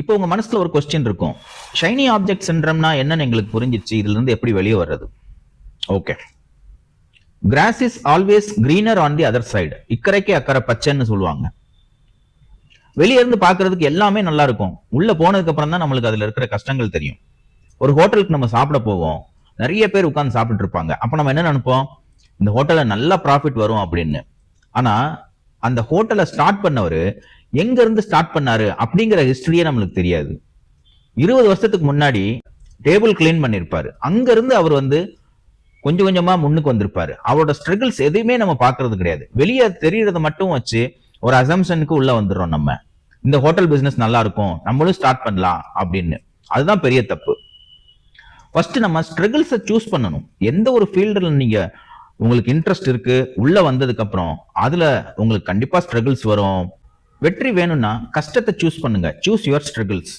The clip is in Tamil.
இப்போ உங்க மனசுல ஒரு கொஸ்டின் இருக்கும். ஷைனி ஆப்ஜெக்ட் சிண்ட்ரம்னா என்னன்னு எங்களுக்கு புரிஞ்சிச்சு. இதுல இருந்து எப்படி வெளியே வர்றது? Okay grass is always greener on the other side இக்கரைக்கு அக்கறை பச்சைன்னு சொல்லுவாங்க. வெளியே இருந்து பாக்குறதுக்கு எல்லாமே நல்லா இருக்கும். உள்ள போனதுக்கு அப்புறம் தான் நம்மளுக்கு அதுல இருக்கிற கஷ்டங்கள் தெரியும். ஒரு ஹோட்டலுக்கு நம்ம சாப்பிட போவோம். நிறைய பேர் உட்காந்து சாப்பிட்டு இருப்பாங்க. அப்ப நம்ம என்ன நினைப்போம்? இந்த ஹோட்டல்ல நல்ல ப்ராஃபிட் வரும் அப்படின்னு. ஆனா அந்த ஹோட்டலை ஸ்டார்ட் பண்ணவர் எங்க இருந்து ஸ்டார்ட் பண்ணாரு அப்படிங்கிற ஹிஸ்டரியே நம்மளுக்கு தெரியாது. இருபது வருஷத்துக்கு முன்னாடி டேபிள் கிளீன் பண்ணியிருப்பார் அங்க இருந்து அவர் வந்து கொஞ்சம் கொஞ்சமா முன்னுக்கு வந்திருப்பாரு. அவரோட ஸ்ட்ரகிள்ஸ் எதையுமே நம்ம பாக்குறது கிடையாது. வெளியே தெரியறத மட்டும் வச்சு ஒரு அசம்ஷனுக்கு உள்ள வந்துடுறோம் நம்ம. இந்த ஹோட்டல் பிசினஸ் நல்லா இருக்கும் நம்மளும் ஸ்டார்ட் பண்ணலாம் அப்படின்னு. அதுதான் பெரிய தப்பு. ஃபர்ஸ்ட் நம்ம ஸ்ட்ரகிள்ஸை சூஸ் பண்ணணும். எந்த ஒரு ஃபீல்டில் நீங்க உங்களுக்கு இன்ட்ரெஸ்ட் இருக்கு உள்ள வந்ததுக்கு அப்புறம் அதுல உங்களுக்கு கண்டிப்பா ஸ்ட்ரகிள்ஸ் வரும். வெற்றி வேணும்னா கஷ்டத்தை சூஸ் பண்ணுங்க. Choose your struggles